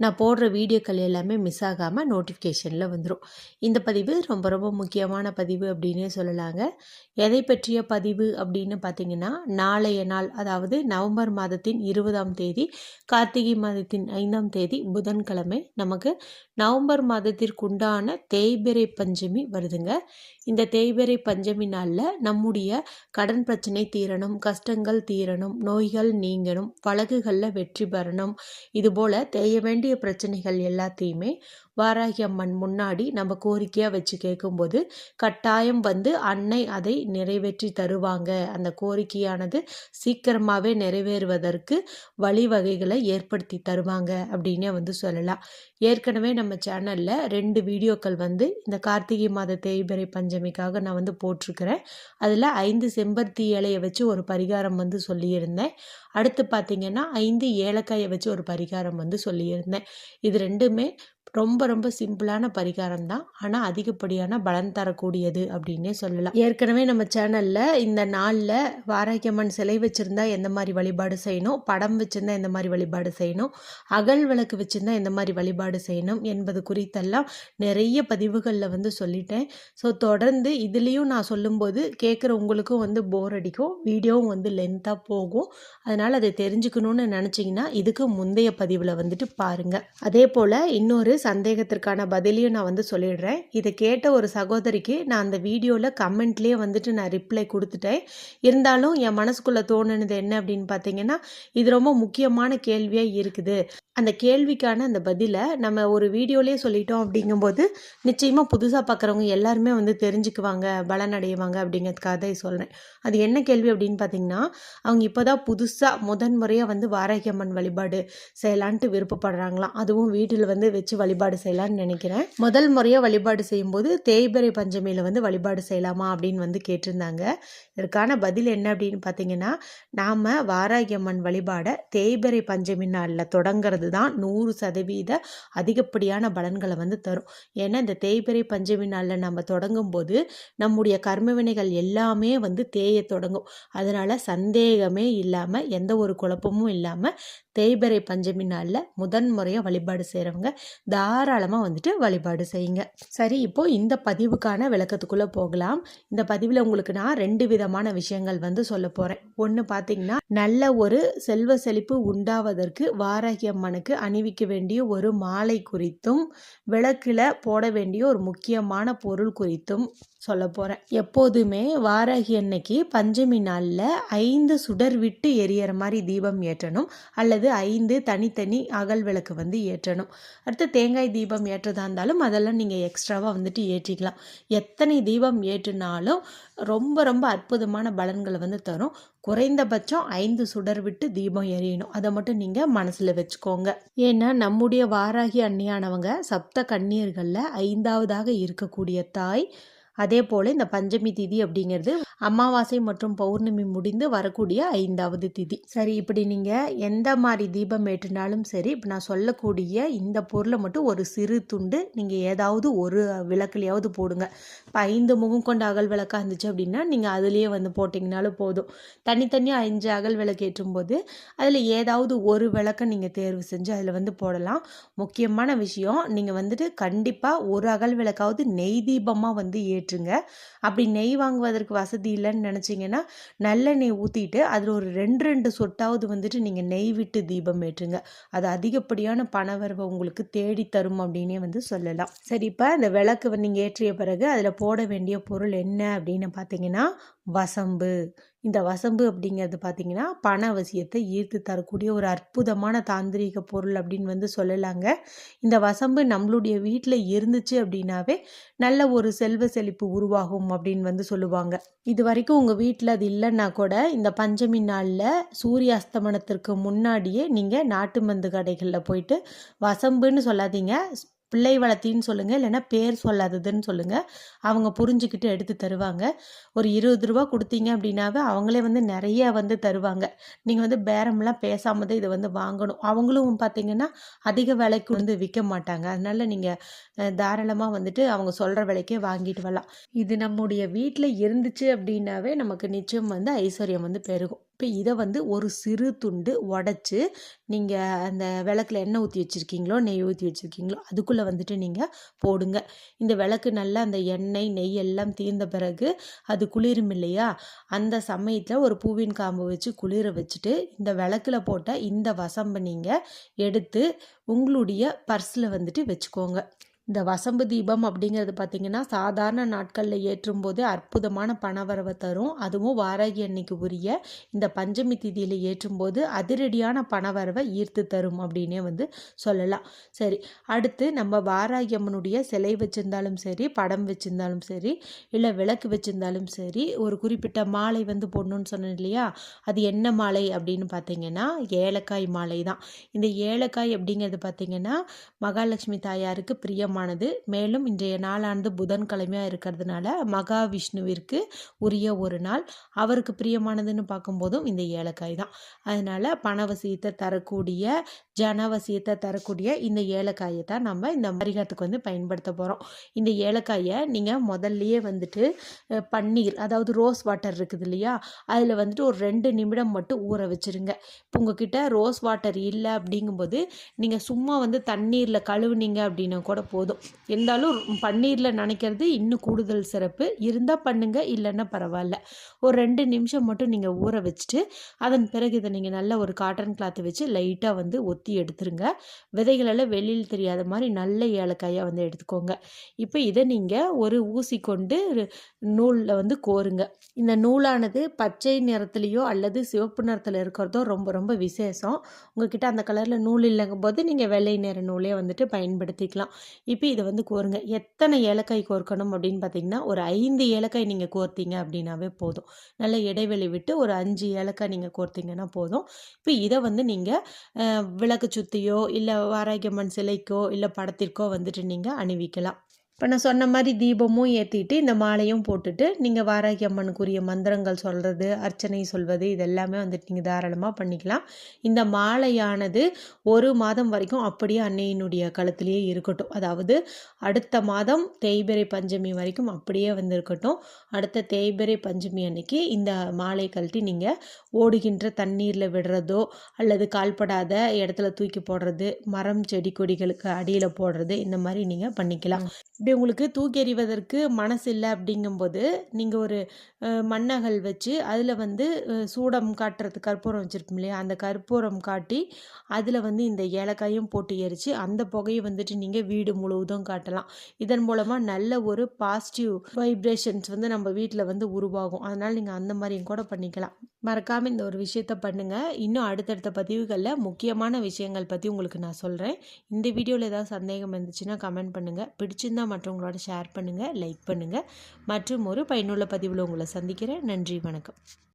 நான் போடுற வீடியோக்கள் எல்லாமே மிஸ் ஆகாமல் நோட்டிஃபிகேஷனில் வந்துடும் இந்த பதிவு ரொம்ப ரொம்ப முக்கியமான பதிவு அப்படின்னே சொல்லலாங்க. எதை பற்றிய பதிவு அப்படின்னு பார்த்தீங்கன்னா நாளைய நாள் அதாவது நவம்பர் மாதத்தின் இருபதாம் தேதி கார்த்திகை மாதத்தின் ஐந்தாம் தேதி புதன்கிழமை நமக்கு நவம்பர் மாதத்திற்குண்டான தேய்பிறை பஞ்சமி வருதுங்க. இந்த தேய்பிரை பஞ்சமி நாளில் நம்முடைய கடன் பிரச்சனை தீரணும் கஷ்டங்கள் தீரணும் நோய்கள் நீங்கணும் வழக்குகளில் வெற்றி பெறணும். இதுபோல் தேய வேண்டிய பிரச்சனைகள் எல்லாத்தையுமே வாராகி அம்மன் முன்னாடி நம்ம கோரிக்கையாக வச்சு கேட்கும்போது கட்டாயம் வந்து அன்னை அதை நிறைவேற்றி தருவாங்க. அந்த கோரிக்கையானது சீக்கிரமாகவே நிறைவேறுவதற்கு வழிவகைகளை ஏற்படுத்தி தருவாங்க அப்படின்னே வந்து சொல்லலாம். ஏற்கனவே நம்ம சேனலில் ரெண்டு வீடியோக்கள் வந்து இந்த கார்த்திகை மாத தேய்பிறை பஞ்சமிக்காக நான் வந்து போட்டிருக்கிறேன். அதில் ஐந்து செம்பருத்தி இலையை வச்சு ஒரு பரிகாரம் வந்து சொல்லியிருந்தேன். அடுத்து பார்த்திங்கன்னா ஐந்து ஏலக்காயை வச்சு ஒரு பரிகாரம் வந்து சொல்லியிருந்தேன். இது ரெண்டுமே ரொம்ப ரொம்ப சிம்பிளான பரிகாரம் தான். ஆனால் அதிகப்படியான பலன் தரக்கூடியது அப்படின்னே சொல்லலாம். ஏற்கனவே நம்ம சேனலில் இந்த நாளில் வாராக்கியம்மன் சிலை வச்சுருந்தா எந்த மாதிரி வழிபாடு செய்யணும் படம் வச்சுருந்தா எந்த மாதிரி வழிபாடு செய்யணும் அகல் விளக்கு வச்சுருந்தா எந்த மாதிரி வழிபாடு செய்யணும் என்பது குறித்தெல்லாம் நிறைய பதிவுகளில் வந்து சொல்லிட்டேன். ஸோ தொடர்ந்து இதுலேயும் நான் சொல்லும்போது கேட்குற உங்களுக்கும் வந்து போர் அடிக்கும். வீடியோவும் வந்து லென்த்தாக போகும். அதனால் அதை தெரிஞ்சுக்கணுன்னு நினச்சிங்கன்னா இதுக்கு முந்தைய பதிவில் வந்துட்டு பாருங்கள் அதே போல் இன்னொரு சந்தேகத்திற்கான பதிலையும் நான் வந்து சொல்லிடுறேன். இதை கேட்ட ஒரு சகோதரிக்கு நான் அந்த வீடியோவில் கமெண்ட்லேயே வந்துட்டு நான் ரிப்ளை கொடுத்துட்டேன். இருந்தாலும் என் மனசுக்குள்ளே தோணுனது என்ன அப்படின்னு பார்த்தீங்கன்னா இது ரொம்ப முக்கியமான கேள்வியாக இருக்குது. அந்த கேள்விக்கான அந்த பதிலை நம்ம ஒரு வீடியோலேயே சொல்லிட்டோம் அப்படிங்கும்போது நிச்சயமாக புதுசாக பார்க்குறவங்க எல்லாருமே வந்து தெரிஞ்சுக்குவாங்க பலனடைவாங்க அப்படிங்கிறதுக்காக தான் சொல்கிறேன் அது என்ன கேள்வி அப்படின்னு பார்த்தீங்கன்னா அவங்க இப்போ தான் புதுசாக முதன் முறையாக வந்து வாராகியம்மன் வழிபாடு செய்யலான்ட்டு விருப்பப்படுறாங்களாம். அதுவும் வீட்டில் வந்து வச்சு வழி வழிபாடு செய்யலான்னு நினைக்கிறேன். முதல் முறையாக வழிபாடு செய்யும்போது தேய்பிறை பஞ்சமியில் வந்து வழிபாடு செய்யலாமா அப்படின்னு வந்து கேட்டிருந்தாங்க. இதற்கான பதில் என்ன அப்படின்னு பார்த்தீங்கன்னா நாம் வாராகி அம்மன் வழிபாடை தேய்பிறை பஞ்சமி நாளில் தொடங்கிறது தான் நூறு சதவீத அதிகப்படியான பலன்களை வந்து தரும். ஏன்னா இந்த தேய்பிறை பஞ்சமி நாளில் நம்ம தொடங்கும் போது நம்முடைய கர்மவினைகள் எல்லாமே வந்து தேய தொடங்கும். அதனால் சந்தேகமே இல்லாமல் எந்த ஒரு குழப்பமும் இல்லாமல் தேய்பிறை பஞ்சமி நாளில் முதன் முறையாக வழிபாடு செய்கிறவங்க தாராளமாக வந்துட்டு வழிபாடு செய்யுங்க. சரி இப்போது இந்த பதிவுக்கான விளக்கத்துக்குள்ளே போகலாம். இந்த பதிவில் உங்களுக்கு நான் ரெண்டு விதமான விஷயங்கள் வந்து சொல்ல போகிறேன் ஒன்று பார்த்தீங்கன்னா நல்ல ஒரு செல்வ செழிப்பு உண்டாவதற்கு வாராகி அம்மனுக்கு அணிவிக்க வேண்டிய ஒரு மாலை குறித்தும் விளக்கில் போட வேண்டிய ஒரு முக்கியமான பொருள் குறித்தும் சொல்ல போகிறேன் எப்போதுமே வாராகி அன்னைக்கு பஞ்சமி நாளில் ஐந்து சுடர் விட்டு எரியற மாதிரி தீபம் ஏற்றணும். அல்லது ஐந்து தனித்தனி அகல் விளக்கு வந்து ஏற்றணும். அடுத்து தேங்காய் தீபம் ஏற்றதா இருந்தாலும் அதெல்லாம் நீங்கள் எக்ஸ்ட்ராவாக வந்துட்டு ஏற்றிக்கலாம். எத்தனை தீபம் ஏற்றினாலும் ரொம்ப ரொம்ப அற்புதமான பலன்களை வந்து தரும். குறைந்தபட்சம் ஐந்து சுடர் விட்டு தீபம் எரியணும். அதை மட்டும் நீங்கள் மனசில் வச்சுக்கோங்க. ஏன்னா நம்முடைய வாராகி அன்னியானவங்க சப்த கண்ணீர்களில் ஐந்தாவதாக இருக்கக்கூடிய தாய் அதே போல் இந்த பஞ்சமி திதி அப்படிங்கிறது அமாவாசை மற்றும் பௌர்ணமி முடிந்து வரக்கூடிய ஐந்தாவது திதி. சரி இப்படி நீங்கள் எந்த மாதிரி தீபம் ஏற்றினாலும் சரி இப்போ நான் சொல்லக்கூடிய இந்த பொருளை மட்டும் ஒரு சிறு துண்டு நீங்கள் ஏதாவது ஒரு விளக்குலையாவது போடுங்க. இப்போ ஐந்து முகம் கொண்ட அகல் விளக்காக இருந்துச்சு அப்படின்னா நீங்கள் அதுலேயே வந்து போட்டிங்கனாலும் போதும். தனித்தனியாக அஞ்சு அகல் விளக்கு ஏற்றும்போது அதில் ஏதாவது ஒரு விளக்கை நீங்கள் தேர்வு செஞ்சு அதில் வந்து போடலாம். முக்கியமான விஷயம் நீங்கள் வந்துட்டு கண்டிப்பாக ஒரு அகல் விளக்காவது நெய் தீபமாக வந்து ஏற்று ஏற்றுங்க அப்படி நெய் வாங்குவதற்கு வசதி இல்லைன்னு நினச்சிங்கன்னா நல்லெண்ணெய் ஊற்றிட்டு அதில் ஒரு ரெண்டு ரெண்டு சொட்டாவது வந்துட்டு நீங்கள் நெய் விட்டு தீபம் ஏற்றுங்க. அது அதிகப்படியான பணவரவை உங்களுக்கு தேடி தரும் அப்படின்னே வந்து சொல்லலாம். சரி இப்போ இந்த விளக்கு நீங்கள் ஏற்றிய பிறகு அதில் போட வேண்டிய பொருள் என்ன அப்படின்னு பார்த்தீங்கன்னா வசம்பு. இந்த வசம்பு அப்படிங்கிறது பார்த்திங்கன்னா பண அவசியத்தை ஈர்த்து தரக்கூடிய ஒரு அற்புதமான தாந்திரீக பொருள் அப்படின்னு வந்து சொல்லலாங்க. இந்த வசம்பு நம்மளுடைய வீட்டில் இருந்துச்சு அப்படின்னாவே நல்ல ஒரு செல்வ செழிப்பு உருவாகும் அப்படின்னு வந்து சொல்லுவாங்க. இது வரைக்கும் உங்கள் வீட்டில் அது இல்லைன்னா கூட இந்த பஞ்சமி நாளில் சூரிய அஸ்தமனத்திற்கு முன்னாடியே நீங்கள் நாட்டு மருந்து கடைகளில் போயிட்டு வசம்புன்னு சொல்லாதீங்க. பிள்ளை வளர்த்தின்னு சொல்லுங்கள் இல்லைன்னா பேர் சொல்லாததுன்னு சொல்லுங்கள் அவங்க புரிஞ்சுக்கிட்டு எடுத்து தருவாங்க. ஒரு இருபது ரூபா கொடுத்தீங்க அப்படின்னாவே அவங்களே வந்து நிறைய வந்து தருவாங்க. நீங்கள் வந்து பேரம்லாம் பேசாமல் தான் இதை வந்து வாங்கணும். அவங்களும் பார்த்தீங்கன்னா அதிக விலைக்கு வந்து விற்க மாட்டாங்க. அதனால் நீங்கள் தாராளமாக வந்துட்டு அவங்க சொல்கிற விலைக்கே வாங்கிட்டு வரலாம். இது நம்முடைய வீட்டில் இருந்துச்சு அப்படின்னாவே நமக்கு நிச்சயம் வந்து ஐஸ்வர்யம் வந்து பெருகும். இப்போ இதை வந்து ஒரு சிறு துண்டு உடச்சி நீங்கள் அந்த விளக்கில் எண்ணெய் ஊற்றி வச்சுருக்கீங்களோ நெய் ஊற்றி வச்சுருக்கீங்களோ அதுக்குள்ளே வந்துட்டு நீங்கள் போடுங்க. இந்த விளக்கு நல்லா அந்த எண்ணெய் நெய் எல்லாம் தீர்ந்த பிறகு அது குளிரும் இல்லையா? அந்த சமயத்தில் ஒரு பூவின் காம்பு வச்சு குளிர வச்சுட்டு இந்த விளக்கில் போட்ட இந்த வசம்பை நீங்கள் எடுத்து உங்களுடைய பர்ஸில் வந்துட்டு வச்சுக்கோங்க. இந்த வசம்பு தீபம் அப்படிங்கிறது பார்த்திங்கன்னா சாதாரண நாட்களில் ஏற்றும் போது அற்புதமான பணவரவை தரும். அதுவும் வாராகி அன்னைக்கு உரிய இந்த பஞ்சமி திதியில் ஏற்றும் போது அதிரடியான பணவரவை ஈர்த்து தரும் அப்படின்னே வந்து சொல்லலாம். சரி அடுத்து நம்ம வாராகி அம்மனுடைய சிலை வச்சுருந்தாலும் சரி படம் வச்சுருந்தாலும் சரி இல்லை விளக்கு வச்சுருந்தாலும் சரி ஒரு குறிப்பிட்ட மாலை வந்து போடணும்னு சொன்னேன் இல்லையா? அது என்ன மாலை அப்படின்னு பார்த்தீங்கன்னா ஏலக்காய் மாலை தான். இந்த ஏலக்காய் அப்படிங்கிறது பார்த்திங்கன்னா மகாலட்சுமி தாயாருக்கு பிரியம் முக்கியமானது மேலும் இன்றைய நாளானது புதன்கிழமையாக இருக்கிறதுனால மகாவிஷ்ணுவிற்கு உரிய ஒரு நாள். அவருக்கு பிரியமானதுன்னு பார்க்கும்போதும் இந்த ஏலக்காய் தான். அதனால் பணவசியத்தை தரக்கூடிய ஜனவசியத்தை தரக்கூடிய இந்த ஏலக்காயை தான் நம்ம இந்த மரிகாத்துக்கு வந்து பயன்படுத்த போகிறோம் இந்த ஏலக்காயை நீங்கள் முதல்லையே வந்துட்டு பன்னீர் அதாவது ரோஸ் வாட்டர் இருக்குது இல்லையா? அதில் வந்துட்டு ஒரு ரெண்டு நிமிடம் மட்டும் ஊற வச்சுருங்க. இப்போ உங்ககிட்ட ரோஸ் வாட்டர் இல்லை அப்படிங்கும்போது நீங்கள் சும்மா வந்து தண்ணீரில் கழுவுனீங்க அப்படின்னா கூட போதும். இருந்தாலும் பன்னீரில் நினைக்கிறது இன்னும் கூடுதல் சிறப்பு. இருந்தால் பண்ணுங்கள் இல்லைன்னா பரவாயில்ல. ஒரு ரெண்டு நிமிஷம் மட்டும் நீங்கள் ஊற வச்சுட்டு அதன் பிறகு இதை நீங்கள் நல்ல ஒரு காட்டன் கிளாத்து வச்சு லைட்டாக வந்து ஒத்து எடுத்துருங்க. விதைகளெல்லாம் வெளியில் தெரியாத மாதிரி நல்ல ஏலக்காயாக வந்து எடுத்துக்கோங்க. இப்போ இதை நீங்கள் ஒரு ஊசி கொண்டு நூலில் வந்து கோருங்க. இந்த நூலானது பச்சை நிறத்துலேயோ அல்லது சிவப்பு நிறத்தில் இருக்கிறதோ ரொம்ப ரொம்ப விசேஷம். உங்ககிட்ட அந்த கலரில் நூல் இல்லைங்கும் போது நீங்கள் வெள்ளை நிற நூலே வந்துட்டு பயன்படுத்திக்கலாம். இப்போ இதை வந்து கோருங்க. எத்தனை ஏலக்காய் கோர்க்கணும் அப்படின்னு பார்த்தீங்கன்னா ஒரு ஐந்து ஏலக்காய் நீங்கள் கோர்த்தீங்க அப்படின்னாவே போதும். நல்ல இடைவெளி விட்டு ஒரு அஞ்சு ஏலக்காய் நீங்கள் கோர்த்தீங்கன்னா போதும். இப்போ இதை வந்து நீங்கள் விளக்கு சுத்தியோ இல்லை வாராகியம்மன் சிலைக்கோ இல்லை படத்திற்கோ வந்துட்டு நீங்கள் அணிவிக்கலாம். இப்போ நான் சொன்ன மாதிரி தீபமும் ஏற்றிட்டு இந்த மாலையும் போட்டுட்டு நீங்கள் வாராகி அம்மனுக்குரிய மந்திரங்கள் சொல்கிறது அர்ச்சனை சொல்வது இதெல்லாமே வந்துட்டு நீங்கள் தாராளமாக பண்ணிக்கலாம். இந்த மாலையானது ஒரு மாதம் வரைக்கும் அப்படியே அன்னையினுடைய கழுத்துலேயே இருக்கட்டும். அதாவது அடுத்த மாதம் தேய்பிரை பஞ்சமி வரைக்கும் அப்படியே வந்து இருக்கட்டும் அடுத்த தேய்பிரை பஞ்சமி அன்னைக்கு இந்த மாலை கழட்டி நீங்கள் ஓடுகின்ற தண்ணீரில் விடுறதோ அல்லது கால்படாத இடத்துல தூக்கி போடுறது மரம் செடி கொடிகளுக்கு அடியில் போடுறது இந்த மாதிரி நீங்கள் பண்ணிக்கலாம். இப்படி உங்களுக்கு தூக்கி எறிவதற்கு மனசு இல்லை அப்படிங்கும்போது நீங்கள் ஒரு மண்ணகல் வச்சு அதில் வந்து சூடம் காட்டுறது கற்பூரம் வச்சுருப்போம் இல்லையா? அந்த கற்பூரம் காட்டி அதில் வந்து இந்த ஏலக்காயும் போட்டு எரித்து அந்த புகையை வந்துட்டு நீங்கள் வீடு முழுவதும் காட்டலாம். இதன் மூலமாக நல்ல ஒரு பாசிட்டிவ் வைப்ரேஷன்ஸ் வந்து நம்ம வீட்டில் வந்து உருவாகும். அதனால் நீங்கள் அந்த மாதிரியும் கூட பண்ணிக்கலாம். மறக்காமல் இந்த ஒரு விஷயத்த பண்ணுங்கள் இன்னும் அடுத்தடுத்த பதிவுகளில் முக்கியமான விஷயங்கள் பற்றி உங்களுக்கு நான் சொல்கிறேன் இந்த வீடியோவில் ஏதாவது சந்தேகம் இருந்துச்சுன்னா கமெண்ட் பண்ணுங்கள் பிடிச்சிருந்தால் மற்றவங்களோட ஷேர் பண்ணுங்கள் லைக் பண்ணுங்கள் மற்றும் ஒரு பயனுள்ள பதிவில் உங்களை சந்திக்கிறேன். நன்றி வணக்கம்.